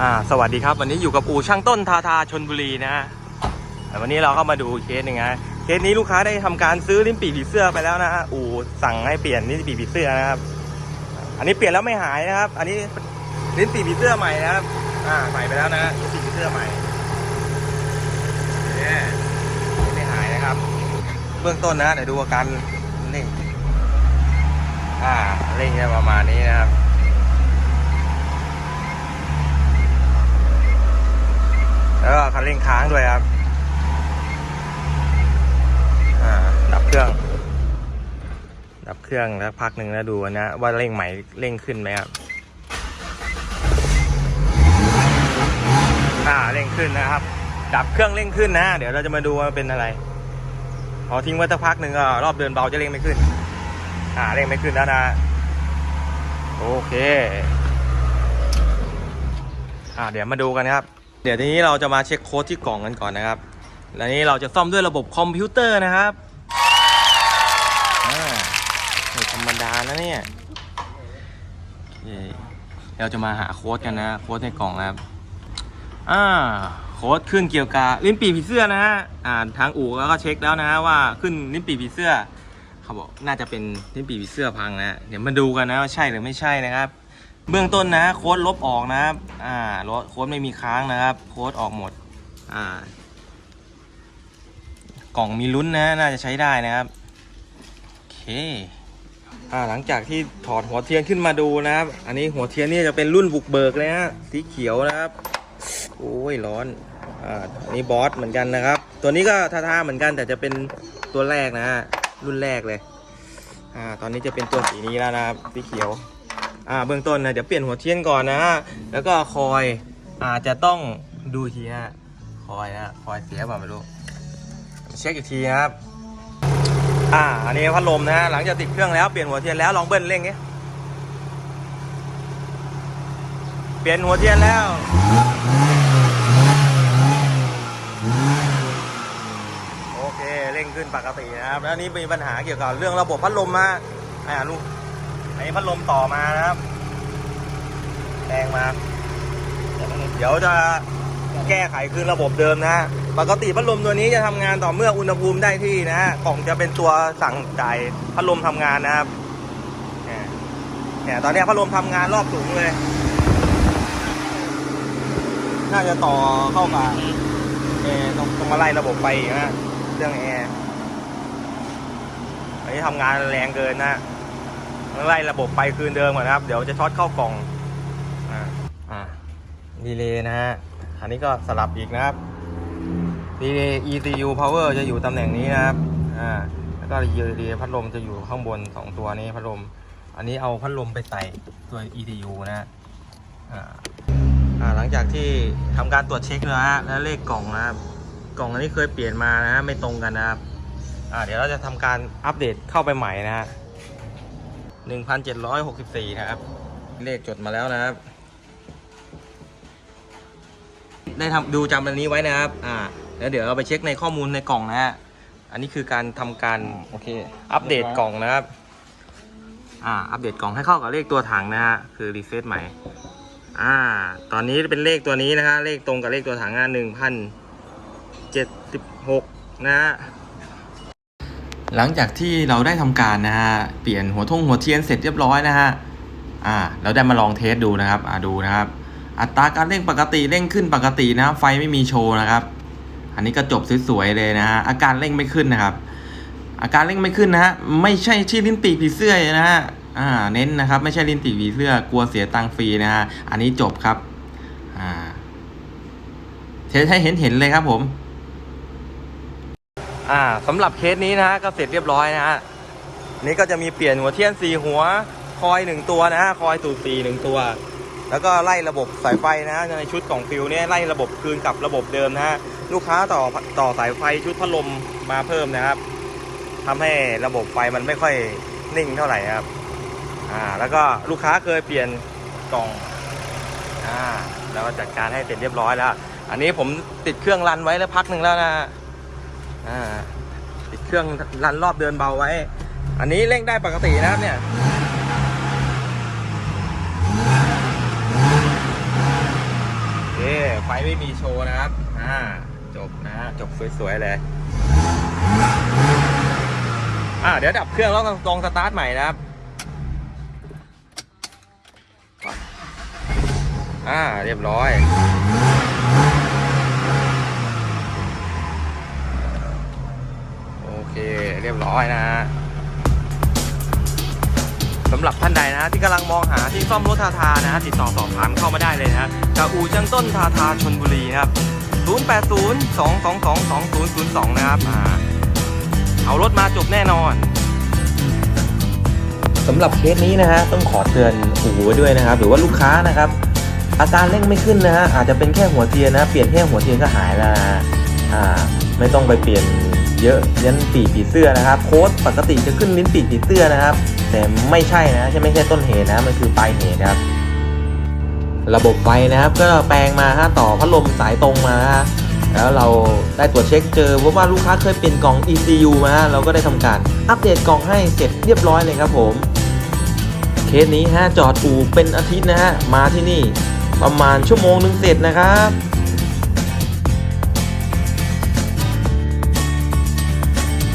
อ่าสวัสดีครับวันนี้อยู่กับอู่ช่างต้นทาทาชนบุรีนะแต่วันนี้เราก็มาดูเคสหนึ่งนะเคสนี้ลูกค้าได้ทำการซื้อลิ้นปี่ผีเสื้อไปแล้วนะฮะอู่สั่งให้เปลี่ยนลิ้นปี่ผีเสื้อนะครับ อันนี้เปลี่ยนแล้วไม่หายนะครับ อันนี้ลิ้นปี่ผีเสื้อใหม่นะครับ อ่าใส่ไปแล้วนะลิ้นปี่ผีเสื้อใหม่เนี่ยไม่หายนะครับ เบื้องต้นนะเดี๋ยวดูอาการเร่อ่าเร่งจะประมาณนี้นะครับ แล้วก็คันเร่งค้างด้วยครับอ่าดับเครื่อง ดับเครื่องแล้วพักหนึ่งแล้วดูนะ ว่าเร่งใหม่เร่งขึ้นไหมครับอ่าเร่งขึ้นนะครับ ดับเครื่องเร่งขึ้นนะ เดี๋ยวเราจะมาดูว่าเป็นอะไรพอทิ้งไว้สักพักหนึ่งก็รอบเดินเบาจะเร่งไม่ขึ้น อ่าเร่งไม่ขึ้นแล้วนะ โอเค อ่าเดี๋ยวมาดูกันครับ เดี๋ยวทีนี้เราจะมาเช็คโค้ดที่กล่องกันก่อนนะครับ แล้วนี้เราจะซ่อมด้วยระบบคอมพิวเตอร์นะครับไม่ธรรมดานะเนี่ยเราจะมาหาโค้ดกันนะ โค้ดในกล่องนะครับ อ่า โค้ดขึ้นเกี่ยวกับลิ้นปี่ผีเสื้อนะฮะ อ่าทางอู่ก็เช็คแล้วนะว่าขึ้นลิ้นปี่ผีเสื้อ เขาบอกน่าจะเป็นลิ้นปี่ผีเสื้อพังนะ เดี๋ยวมาดูกันนะว่าใช่หรือไม่ใช่นะครับ เบื้องต้นนะโค้ดลบออกนะครับ อ่าโค้ดไม่มีค้างนะครับ โค้ดออกหมด อ่า กล่องมีลุ้นนะ น่าจะใช้ได้นะครับ โอเค อ่า หลังจากที่ถอดหัวเทียนขึ้นมาดูนะครับ อันนี้หัวเทียนนี่จะเป็นรุ่นบุกเบิกเลยฮะสีเขียวนะครับ โอ้ยร้อน อ่า อันนี้บอสเหมือนกันนะครับ ตัวนี้ก็ท่าๆเหมือนกันแต่จะเป็นตัวแรกนะฮะ รุ่นแรกเลย อ่า ตอนนี้จะเป็นตัวสีนี้แล้วนะครับ สีเขียว อ่าเบื้องต้นนะเดี๋ยวเปลี่ยนหัวเทียนก่อนนะฮะแล้วก็คอยอาจจะต้องดูทีนะคอยนะคอยเสียเปล่าไม่รู้เช็คอีกทีนะครับอ่าอันนี้พัดลมนะฮะหลังจากติดเครื่องแล้วเปลี่ยนหัวเทียนแล้วลองเบิ้ลเร่งนี้เปลี่ยนหัวเทียนแล้วโอเคเร่งขึ้นปกตินะครับแล้วนี่มีปัญหาเกี่ยวกับเรื่องระบบพัดลมมาอ่าลูก อันนี้พัดลมต่อมานะครับแรงมาเดี๋ยวจะแก้ไขคืนระบบเดิมนะปกติพัดลมตัวนี้จะทำงานต่อเมื่ออุณหภูมิได้ที่นะกล่องจะเป็นตัวสั่งจ่ายพัดลมทำงานนะครับเนี่ยตอนนี้พัดลมทำงานรอบสูงเลย น่าจะต่อเข้ากับแอร์ต้องต้องมาไล่ระบบไปนะเรื่องแอร์อันนี้ทำงานแรงเกินนะ ไล่ระบบไปคืนเดิมก่อนนะครับ เดี๋ยวจะช็อตเข้ากล่องอ่าอ่าดีเลย์นะฮะอันนี้ก็สลับอีกนะครับดีเลย์ ECU power จะอยู่ตำแหน่งนี้นะครับอ่าแล้วก็ดีเลย์พัดลมจะอยู่ข้างบนสองตัวนี้พัดลม อันนี้เอาพัดลมไปใส่ตัว ECU นะฮะอ่าหลังจากที่ทำการตรวจเช็คแล้วฮะแล้วเลขกล่องนะครับ กล่องอันนี้เคยเปลี่ยนมานะฮะไม่ตรงกันนะครับอ่าเดี๋ยวเราจะทำการอัปเดตเข้าไปใหม่นะฮะ 1,764 นะครับ เลขจดมาแล้วนะครับ ได้ทำดูจำอันนี้ไว้นะครับ อ่า แล้วเดี๋ยวเราไปเช็คในข้อมูลในกล่องนะฮะ อันนี้คือการทำการโอเค อัปเดตกล่องนะครับ อ่า อัปเดตกล่องให้เข้ากับเลขตัวถังนะฮะ คือรีเซ็ตใหม่ อ่า ตอนนี้เป็นเลขตัวนี้นะฮะ เลขตรงกับเลขตัวถังอะหนึ่งพันเจ็ดสิบหกนะฮะ หลังจากที่เราได้ทำการนะฮะเปลี่ยนหัวทงหัวเทียนเสร็จเรียบร้อยนะฮะอ่าเราได้มาลองเทสดูนะครับอ่าดูนะครับ อัตราการเร่งปกติเร่งขึ้นปกตินะไฟไม่มีโชว์นะครับ อันนี้ก็จบสวยๆเลยนะฮะอาการเร่งไม่ขึ้นนะครับ อาการเร่งไม่ขึ้นนะฮะไม่ใช่ชื่อลิ้นปีกผีเสื้อนะฮะอ่าเน้นนะครับไม่ใช่ลิ้นปีกผีเสื้อกลัวเสียตังฟรีนะฮะอันนี้จบครับอ่าเทสให้เห็นเห็นเลยครับผม อ่าสำหรับเคสนี้นะฮะก็เสร็จเรียบร้อยนะฮะนี่ก็จะมีเปลี่ยนหัวเทียนสี่หัว คอยหนึ่งตัวนะฮะคอยสูตรสี่หนึ่งตัว แล้วก็ไล่ระบบสายไฟนะ ในชุดของฟิวเนี่ยไล่ระบบคืนกับระบบเดิมนะฮะลูกค้าต่อต่อสายไฟชุดพัดลมมาเพิ่มนะครับทำให้ระบบไฟมันไม่ค่อยนิ่งเท่าไหร่ครับอ่าแล้วก็ลูกค้าเคยเปลี่ยนกล่องอ่าแล้วก็จัดการให้เสร็จเรียบร้อยแล้ว อันนี้ผมติดเครื่องรันไว้แล้วพักหนึ่งแล้วนะ อ่าติดเครื่องรันรอบเดินเบาไว้ อันนี้เร่งได้ปกตินะครับเนี่ยไฟไม่มีโชว์นะครับอ่าจบนะจบสวยๆเลยอ่าเดี๋ยวดับเครื่องแล้วลองสตาร์ทใหม่นะครับอ่าเรียบร้อย โอ เคเรียบร้อยนะฮะสำหรับท่านใดนะที่กำลังมองหาที่ซ่อมรถทาทานะติดต่อสอบถามเข้ามาได้เลยนะฮะจากอู่จังต้นทาทาชนบุรีนะครับ 080 222 2002 นะครับอ่าเอารถมาจบแน่นอนสำหรับเคสนี้นะฮะต้องขอเตือนอู่ไว้ด้วยนะครับ หรือว่าลูกค้านะครับ อาการเร่งไม่ขึ้นนะฮะอาจจะเป็นแค่หัวเทียนนะ เปลี่ยนแค่หัวเทียนก็หายแล้วนะฮะอ่าไม่ต้องไปเปลี่ยน เยอะยันปีผีเสื้อนะครับโค้ดปกติจะขึ้นลิ้นปีผีเสื้อนะครับ แต่ไม่ใช่นะใช่ไม่ใช่ต้นเหตุนะมันคือปลายเหตุนะครับ ระบบไฟนะครับก็แปลงมาฮะต่อพัดลมสายตรงมาฮะแล้วเราได้ตรวจเช็คเจอว่าลูกค้าเคยเปลี่ยนกล่อง ECU มาเราก็ได้ทำการอัปเดตกล่องให้เสร็จเรียบร้อยเลยครับผมเคสนี้ฮะจอดอู่เป็นอาทิตย์นะฮะมาที่นี่ประมาณชั่วโมงหนึงเสร็จนะครับ